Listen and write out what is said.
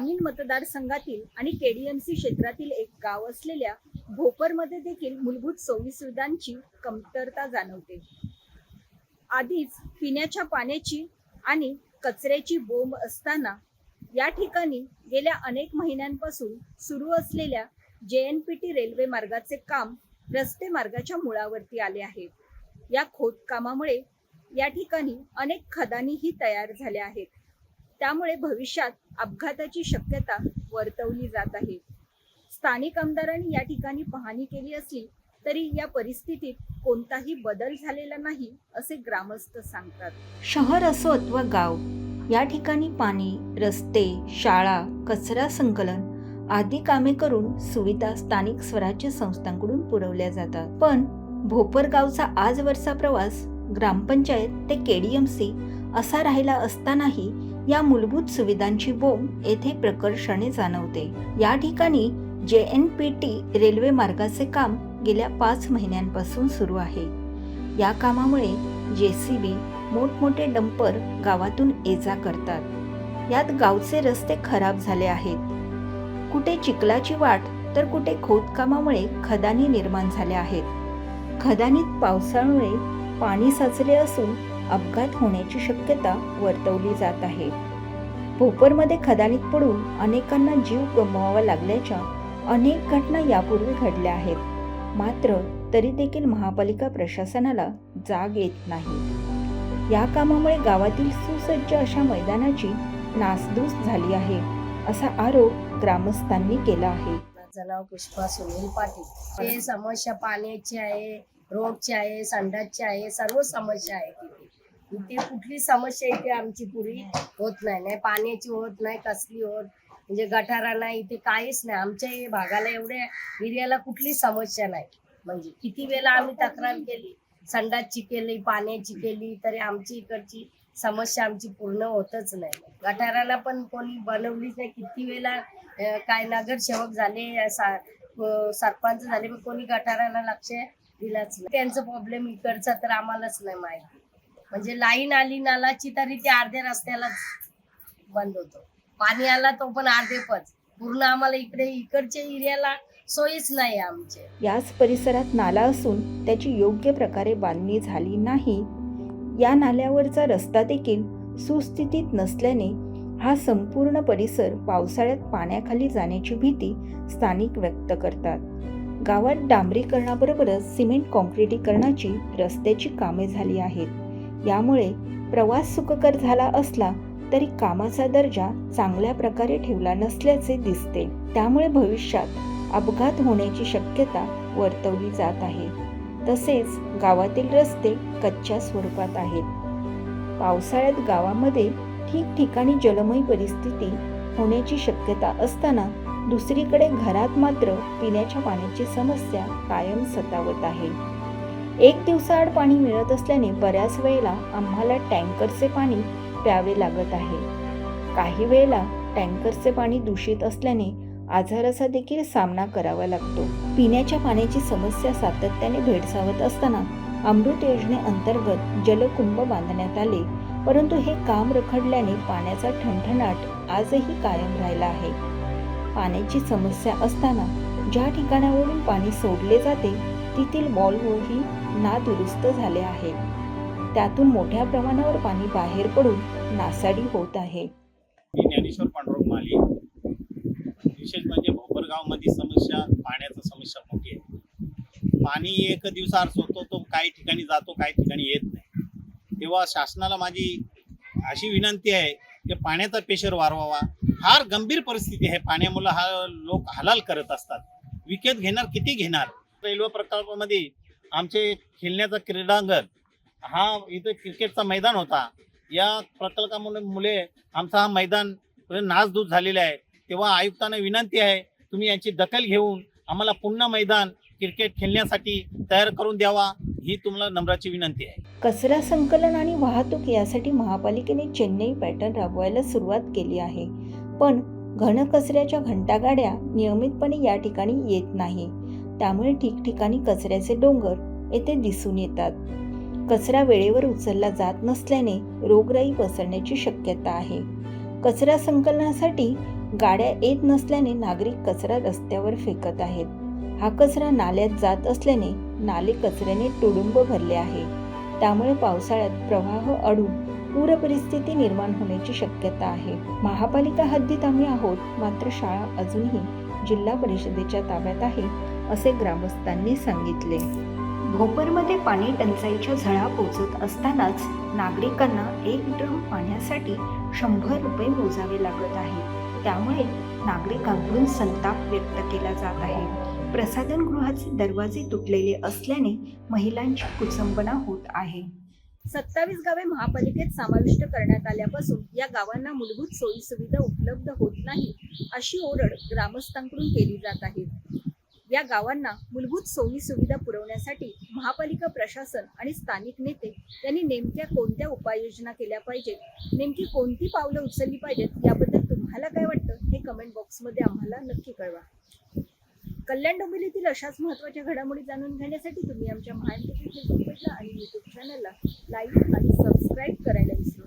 ग्रामीण मतदारसंघातील आणि केडीएमसी क्षेत्रातील एक गाव असलेल्या भोपरमध्ये देखील मूलभूत सोयीसुविधांची कमतरता जाणवते. आधीच पिण्याच्या पाण्याची आणि कचऱ्याची बोंब असताना या ठिकाणी गेल्या अनेक महिन्यांपासून सुरू असलेल्या जे एन पी टी रेल्वे मार्गाचे काम रस्ते मार्गाच्या मुळावरती आले आहे. या खोदकामामुळे या ठिकाणी अनेक खदानीही तयार झाल्या आहेत. त्यामुळे भविष्यात अपघाताची शक्यता वर्तवली जात आहे. स्थानिक आमदारांनी या ठिकाणी पाहणी केली असली तरी या परिस्थितीत कोणताही बदल झालेला नाही असे ग्रामस्थ सांगतात. शहर असो अथवा गाव या ठिकाणी पाणी रस्ते शाळा कचरा संकलन आदी कामे करून सुविधा स्थानिक स्वराज्य संस्थांकडून पुरवल्या जातात. पण भोपर गावचा आजवरचा प्रवास ग्रामपंचायत ते केडीएमसी असा राहिला असतानाही या मूलभूत सुविधांची बोंब येथे प्रकर्षाने जाणवते. या ठिकाणी जे एन पी टी रेल्वे मार्गाचे काम गेल्या पाच महिन्यांपासून सुरू आहे. या कामामुळे जे सी बी मोठमोठे डंपर गावातून ये जा करतात. यात गावचे रस्ते खराब झाले आहेत. कुठे चिखलाची वाट तर कुठे खोदकामामुळे खदानी निर्माण झाल्या आहेत. खदानीत पावसामुळे पाणी साचले असून अपघात होण्याची शक्यता वर्तवली जात आहे. भोपरमध्ये खदानीत पडून अनेकांना जीव गमवावा लागल्याच्या अनेक घटना यापूर्वी घडल्या आहेत. मात्र तरी देखील महापालिका प्रशासनाला जाग येत नाही. या कामामुळे गावातील सुसज्ज अशा मैदानाची नासधूस झाली आहे असा आरोप ग्रामस्थांनी केला आहे. माझं नाव पुष्पा सुनील पाटील. हे समस्या पाण्याची आहे रोडची आहे संडासची आहे सर्व समस्या आहे. तिथे इथे कुठली समस्या इथे आमची पुरी होत नाही. नाही पाण्याची होत नाही कसली होत. म्हणजे गटारा नाही इथे काहीच नाही. आमच्या भागाला एवढ्या एरियाला कुठली समस्या नाही. म्हणजे किती वेळा आम्ही तक्रार केली संडासची केली पाण्याची केली तरी आमची इकडची समस्या आमची पूर्ण होतच नाही. गटाराला पण कोणी बनवलीच नाही. किती वेळा काय नगरसेवक झाले सरपंच झाले पण कोणी गटाराला लक्ष दिलाच नाही. त्यांचं प्रॉब्लेम इकडचा तर आम्हालाच नाही माहिती. म्हणजे लाईन आली नालाची तरी ते अर्ध्या रस्त्याला बंद होतो. पाणी आला तो पण अर्धेपच पूर्ण आम्हाला इकडे इकडच्या एरियाला सोयीच नाही आमचे. याच परिसरात नाला असून त्याची योग्य प्रकारे बांधणी झाली नाही. या नाल्यावरचा रस्ता देखील सुस्थितीत नसल्याने हा संपूर्ण परिसर पावसाळ्यात पाण्याखाली जाण्याची भीती स्थानिक व्यक्त करतात. गावात डांबरीकरणाबरोबरच सिमेंट कॉन्क्रिटीकरणाची रस्त्याची कामे झाली आहेत. यामुळे प्रवास सुखकर झाला असला तरी कामाचा दर्जा चांगल्या प्रकारे ठेवला नसल्याचे दिसते. त्यामुळे भविष्यात अपघात होण्याची शक्यता वर्तवली जात आहे. तसेच गावातील रस्ते कच्च्या स्वरूपात आहेत. पावसाळ्यात गावामध्ये ठिकठिकाणी जलमय परिस्थिती होण्याची शक्यता असताना दुसरीकडे घरात मात्र पिण्याच्या पाण्याची समस्या कायम सतावत आहे. एक दिवसाआड पाणी मिळत असल्याने बऱ्याच वेळेला आम्हाला टँकरचे पाणी प्यावे लागत आहे. काही वेळेला टँकरचे पाणी दूषित असल्याने आजाराचा देखील सामना करावा लागतो. पिण्याच्या पाण्याची समस्या सातत्याने भेडसावत असताना अमृत योजनेअंतर्गत जलकुंभ बांधण्यात आले परंतु हे काम रखडल्याने पाण्याचा ठणठणाट आजही कायम राहिला आहे. पाण्याची समस्या असताना ज्या ठिकाणावरून पाणी सोडले जाते तेथील बॉलवही नादुरुस्त झाले आहेत त्यातून मोठ्या प्रमाणावर पाणी बाहेर पडून नासाडी होत आहे. मी ज्ञानेश्वर पांडुरंग माली. विशेष म्हणजे भोपरगावमध्ये समस्या पाण्याचा समस्या मोठी आहे. पाणी एक दिवसाआड सोडतो तो काही ठिकाणी जातो काही ठिकाणी येत नाही. तेव्हा शासनाला माझी अशी विनंती आहे की पाण्याचा पेशर वारवावा फार गंभीर परिस्थिती आहे. पाण्यामुळं हा लोक हलाल करत असतात. विकत घेणार किती घेणार? रेल्वे प्रकल्पामध्ये आमचे खेळण्याचा क्रीडांगण हा इथे क्रिकेटचा मैदान होता. या प्रकल्पामुळे मुले आमचा हा मैदान नासधूस झालेला आहे. तेव्हा आयुक्तांना विनंती आहे तुम्ही याची दखल घेऊन आम्हाला पुन्हा मैदान क्रिकेट खेळण्यासाठी तयार करून द्यावा ही तुम्हाला नम्राची विनंती आहे. कचरा संकलन आणि वाहतूक यासाठी महापालिकेने चेन्नई पॅटर्न राबवायला सुरुवात केली आहे. पण घन कचऱ्याच्या घंटागाड्या नियमितपणे या ठिकाणी येत नाही. त्यामुळे ठिकठिकाणी कचऱ्याचे डोंगर येथे दिसून येतात. कचरा वेळेवर उचलला जात नसल्याने रोगराई पसरण्याची शक्यता आहे. कचरा संकलनासाठी गाड्या येत नसल्याने नागरिक कचरा रस्त्यावर फेकत आहेत. हा कचरा नाल्यात जात असल्याने नाले कचऱ्याने तुडुंब भरले आहे. त्यामुळे पावसाळ्यात प्रवाह अडून पूर परिस्थिती निर्माण होण्याची शक्यता आहे. महापालिका हद्दीत आम्ही आहोत. मात्र शाळा अजूनही जिल्हा परिषदेच्या ताब्यात आहे. असे ग्रामस्थांनी सांगितले. भोपरमध्ये पाणी टंचाईच्या झळा पोचत असतानाच नागरिकांना एक ड्रम पाण्यासाठी शंभर रुपये मोजावे लागत आहे. त्यामुळे नागरिकांकडून संताप व्यक्त केला जात आहे. प्रसाधनगृहाचे दरवाजे तुटलेले असल्याने महिलांची कुचंबना होत आहे. सत्तावीस गावे महापालिकेत समाविष्ट करण्यात आल्यापासून या गावांना मूलभूत सोयी सुविधा उपलब्ध होत नाही अशी ओरड ग्रामस्थांकडून केली जात आहे. या गावांना मूलभूत सोयी सुविधा पुरवण्यासाठी महापालिका प्रशासन आणि स्थानिक नेते यांनी नेमक्या कोणत्या उपाययोजना केल्या पाहिजेत? नेमकी कोणती पावलं उचलली पाहिजेत? याबद्दल तुम्हाला काय वाटतं? हे कमेंट बॉक्समध्ये आम्हाला नक्की कळवा. कल्याण डोंबिवलीतील अशाच महत्त्वाच्या घडामोडी जाणून घेण्यासाठी तुम्ही आमच्या महान फेसबुक पेजला आणि यूट्यूब चॅनलला लाईक आणि सबस्क्राईब करायला विसरू